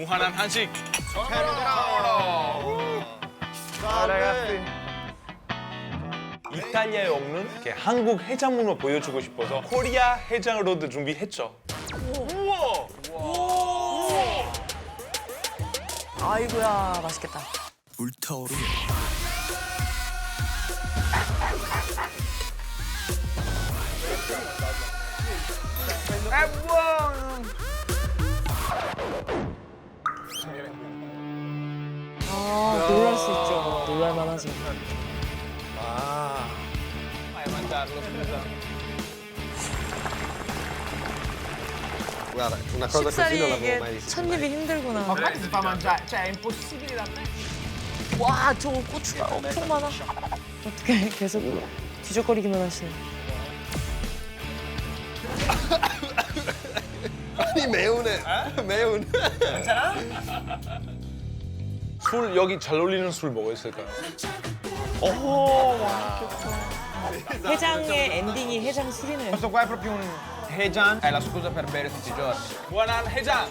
무한한 한식. 이탈리아에 없는 이렇게 한국 해장문을 보여주고 싶어서 코리아 해장 로드 준비했죠. 우와! 아이고야 맛있겠다. 불타오르는 아 놀랄 수 있죠. 놀랄 만 하죠. Guarda, una cosa così 식살이 non l'avevo 이게 mai vista. 첫 입이 힘들구나. Come si fa a mangiare? Cioè, è impossibile da me. 와 저거 고추가 엄청 많아. 어떻게 계속 뒤적거리기만 하시네. Di meune! Meune! 술 여기 잘 어울리는 술 뭐가 있을까요? 해장의 엔딩이 해장 술이네요. Questo qua è proprio un Hejan, è la scusa per bere tutti i giorni. 무한한 해장.